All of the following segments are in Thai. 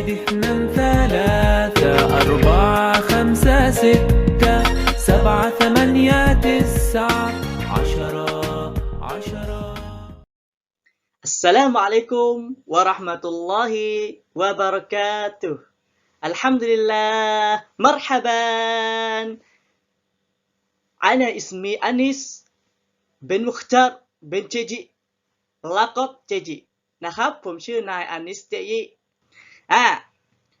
واحد اثنين ثلاثة أربعة خمسة ستة سبعة ثمانية تسعة عشرة عشرة السلام عليكم ورحمة الله وبركاته الحمد لله مرحبا أنا اسمي أنيس بن مختار بن تيجي لقب تيجي นะครับ ผมชื่อนายอานิสเจยี อ่า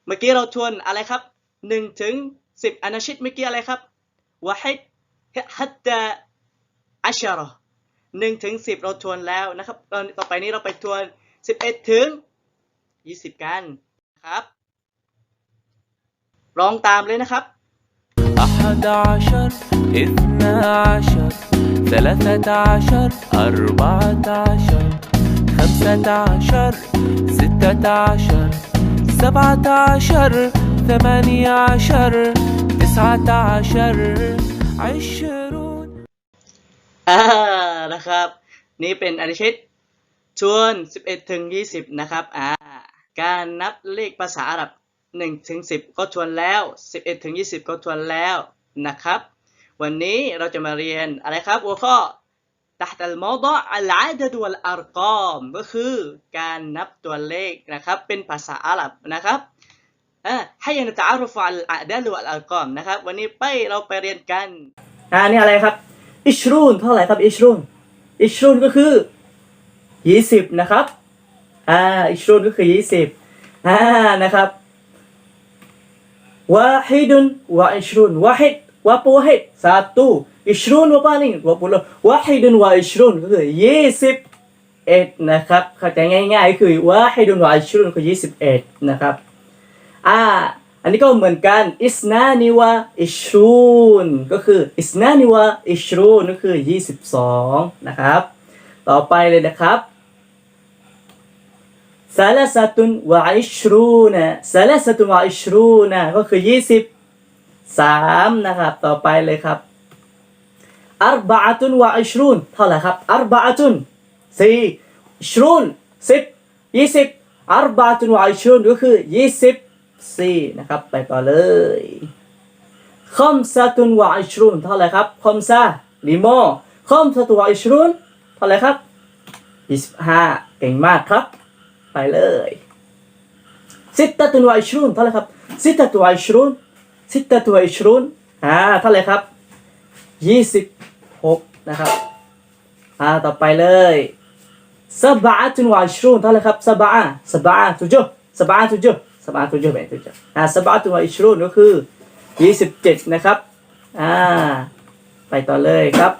เมื่อกี้เราทวนอะไรครับ1ถึง10อานาชิตเมื่อกี้อะไรครับวะฮิดฮัตตาอัชรอหนึ่งถึงสิบเราทวนแล้วนะครับตอนต่อไปนี้เราไปทวนสิบเอ็ดถึงยี่สิบกันนะครับร้องตามเลยนะครับ أحد عشر اثنا عشر ثلاثة عشر أربعة عشر خمسة عشر ستة عشر سبعة عشر ثمانية عشر تسعة عشر عشرون อ่านะครับ นี่เป็นอนิชิตชวน 11ถึง20 นะครับอ่าการนับเลขภาษาอาหรับ1ถึง10 ก็ทวนแล้ว 11ถึง20 ก็ทวนแล้วนะครับ วันนี้เราจะมาเรียนอะไรครับหัวข้อ ตัตลมอดออัลอาดดวลอารกอมก็คือการนับตัวเลขนะครับเป็นภาษาอาหรับนะครับให้ยังจะอารุฟอัลอาดดวลอารกอมนะครับวันนี้ไปเราไปเรียนกันอ่านี่อะไรครับอิชรูนเท่าไหร่ครับอิชรูนอิชรูนก็คือยี่สิบนะครับอ่าอิชรูนก็คือยี่สิบอ่านะครับวาฮิดุนวาอิชรูนวาฮิด วาปูฮิด satu อิชรูนวาปานี่วาปูลวาฮิดุนวาอิชรูนก็คือยี่สิบเอ็ดนะครับ เข้าใจง่าย ๆ คือวาฮิดุนวาอิชรูนคือยี่สิบเอ็ดนะครับ อ่า อันนี้ก็เหมือนกัน อิสนานิวะอิชรูนก็คือ อิสนานิวะอิชรูนก็คือ22นะครับ ต่อไปเลยนะครับซาลาสตุนวะอิชรูนะซาลาสตุนวะอิชรูนะก็คือยี่สิบ 23นะครับ ต่อไปเลยครับอัรบะตุนวะอิชรูนเท่าไหร่ครับอัรบะตุนสี่อิชรูนสิบยี่สิบอัรบะตุนวะอิชรูนก็คือ24นะครับ ไปต่อเลยคอมซาตุนวะอิชรูนเท่าไหร่ครับคอมซาลิโมคอมซาตุนวะอิชรูนเท่าไหร่ครับ25เก่งมากครับ ไปเลยซิตตะตุนวะอิชรูนเท่าไหร่ครับซิตตะตุวะอิชรูน ซิตตะตุวอิชรูนอ่าเท่าไหร่ครับ26นะครับอ่าต่อไปเลยสบะตุนวะอิชรูนเท่าไหร่ครับสบะสบะตุจุสบะตุจุสบะตุจุเป็นตุจุอ่าสบะตุนวะอิชรูนก็คือ27นะครับอ่าไปต่อเลยครับ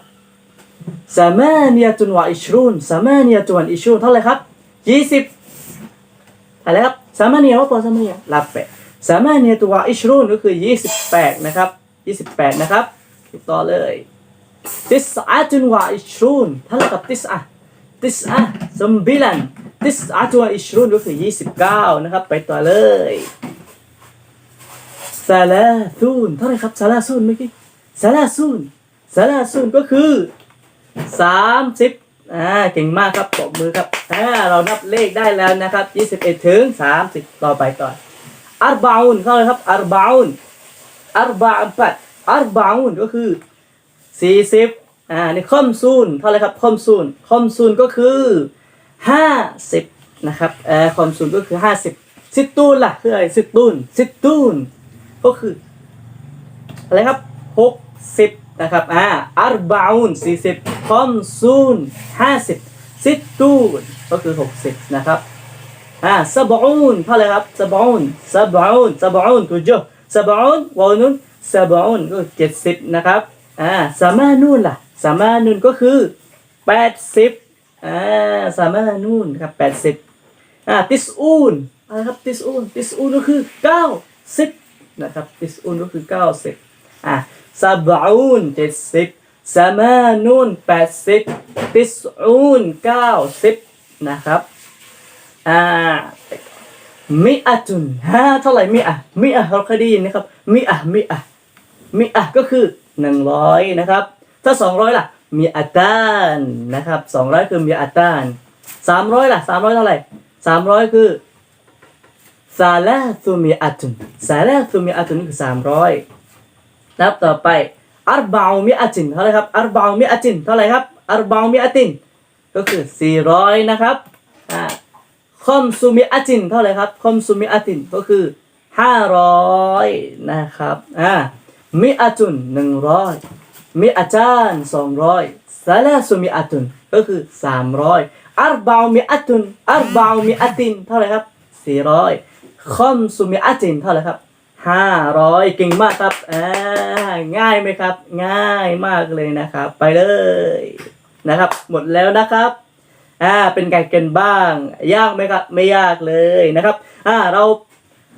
สามานยตุนวะอิชรูนสามานยตุนวะอิชรูนเท่าไหร่ครับ20อะไรครับสามานยว่าปอสามานยลับแป สามารถเนยตุวอิชรูนก็คือ 28 นะครับ 28 นะครับติดต่อเลยติสอาตุนวะอิชรูนเท่าไหร่ครับติสอะติสอะสมบิลันติสอาตุวะอิชรูนก็คือ 29 นะครับ ไปต่อเลยซาลาซูนเท่าไรครับซาลาซูนเมื่อกี้ซาลาซูนซาลาซูนก็คือสามสิบอ่าเก่งมากครับปรบมือครับอ่าเรานับเลขได้แล้วนะครับยี่สิบเอ็ดถึงสามสิบต่อไปก่อ อัรบาอุนเข้าเลยครับอัรบาอุนอัรบาอัปัดอัรบาอุนก็คือสี่สิบอ่านี่คอมซูนเท่าไหรครับคอมซูนคอมซูนก็คือห้าสิบนะครับเอ่อคอมซูนก็คือห้าสิบซิตูนล่ะคืออะไรซิตูนซิตูนก็คืออะไรครับหกสิบนะครับอ่าอัรบาอุนสี่สิบคอมซูนห้าสิบซิตูนก็คือหกสิบนะครับ อ่าซาบอูนเท่าไรครับซาบอูนซาบอูนซาบอูนตุจซาบอูนวานุนซาบอูนก็เจ็ดสิบนะครับอ่าสามานูนล่ะสามานูนก็คือแปดสิบอ่าสามานูนครับแปดสิบอ่าติสอูนอะไรครับติสอูนติสอูนก็คือเก้าสิบนะครับติสอูนก็คือเก้าสิบอ่าซาบอูนเจ็ดสิบสามานูนแปดสิบติสอูนเก้าสิบนะครับ อ่ามิอะตุนฮะเท่าไหร่มิอะมิอะเราเคยได้ยินนะครับมิอะมิอะมิอะก็คือหนึ่งร้อยนะครับ ถ้าสองร้อยล่ะมีอัตานนะครับสองร้อยคือมีอัตานสามร้อยล่ะสามร้อยเท่าไหร่สามร้อยคือซาลาซุมิอัตุนซาลาซุมิอัตุนนี่คือสามร้อยนับต่อไปอัรบาวมิอัตินเท่าไหรครับอัรบาวมิอัตินเท่าไหรครับอัรบาวมิอัตินก็คือสี่ร้อยนะครับ คอมซูมิอัตินเท่าไหรครับคอมซูมิอัตินก็คือห้าร้อยนะครับอ่ามิอัตุนหนึ่งร้อยมิอาจานสองร้อยซาลาซุมิอัตุนก็คือสามร้อยอัรบามิอัตุนอัรบามิอัตินเท่าไหรครับสี่ร้อยคอมซูมิอัตินเท่าไหรครับห้าร้อยเก่งมากครับอ่าง่ายไหมครับ ง่ายมากเลยนะครับ ไปเลยนะครับ หมดแล้วนะครับ อ่าเป็นไงกันบ้าง ยากไหมครับไม่ยากเลยนะครับอ่าเรา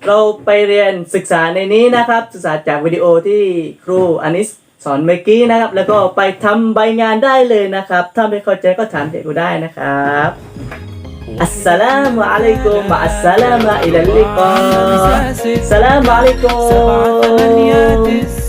เราไปเรียนศึกษาในนี้นะครับ ศึกษาจากวิดีโอที่ครูอนิสสอนเมื่อกี้นะครับ แล้วก็ไปทำใบงานได้เลยนะครับ ถ้าไม่เข้าใจก็ถามเด็กกูได้นะครับอัสสลามุอะลัยกุมอัสสลามะอิลัลิกอสสลามุอะลัยกุม